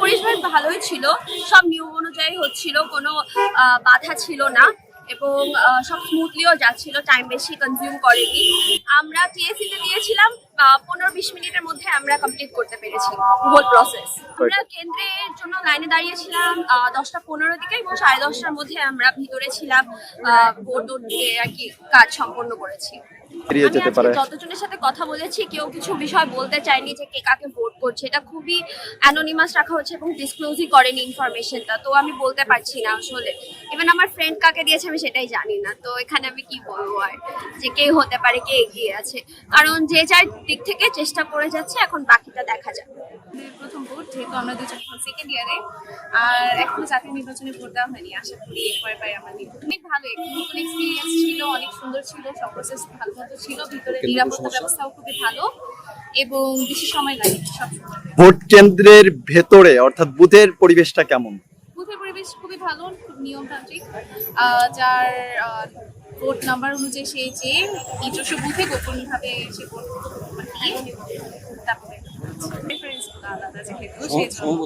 পরিবেশ ভালোই ছিল। সব নিয়ম অনুযায়ী হচ্ছিল কোনো বাধা ছিল না এবং সব স্মুথলিও যাচ্ছিল টাইম বেশি কনজিউম করেনি। আমরা টিএসসি তে দিয়েছিলাম পনেরো বিশ মিনিটের মধ্যে আমরা কমপ্লিট করতে পেরেছি হোল প্রসেস আমরা কেন্দ্রের জন্য লাইনে দাঁড়িয়েছিলাম দশটা পনেরো দিকে এবং সাড়ে দশটার মধ্যে আমরা ভিতরে ছিলাম ভোট দিয়ে আর কি কাজ সম্পন্ন করেছি। এড়িয়ে আমি যেতে পারে। যতজনের সাথে কথা বলেছি কেউ কিছু বিষয় বলতে চায়নি যে কে কাকে ভোট করছে। এটা খুবই অ্যানোনিমাস রাখা হচ্ছে এবং ডিসক্লোজই করেনি ইনফরমেশনটা তো আমি বলতে পারছি না আসলে। ইভেন আমার ফ্রেন্ড কাকে দিয়েছে আমি সেটাই জানি না তো এখানে আমি কি বলব আর যে কে হতে পারে কে এগিয়ে আছে। কারণ যে যার দিক থেকে চেষ্টা করে যাচ্ছে এখন বাকিটা দেখা যাবে প্রথম ভোট যেহেতু আমরা দুজন এখন সেকেন্ড ইয়ারে আর এখনও জাতীয় নির্বাচনে ভোট দেওয়া হয়নি আশা করি এরপরে পাই আমরা অনেক ভালো একটু নতুন এক্সপিরিয়েন্স ছিল অনেক সুন্দর ছিল সব প্রসেস ভালো মতো ছিল ভিতরে নিরাপত্তা ব্যবস্থাও খুবই ভালো এবং বেশি সময় লাগে সব ভোট কেন্দ্রের ভেতরে অর্থাৎ বুথের পরিবেশটা কেমন? বুথের পরিবেশ খুবই ভালো খুব নিয়মতান্ত্রিক। আহ, যার আহ, ভোট নাম্বার অনুযায়ী সে যে নিজস্ব বুথে গোপনভাবে সে ভোট দিয়ে তারপরে প্রেফারেন্স আলাদা যেহেতু সেই জন্য।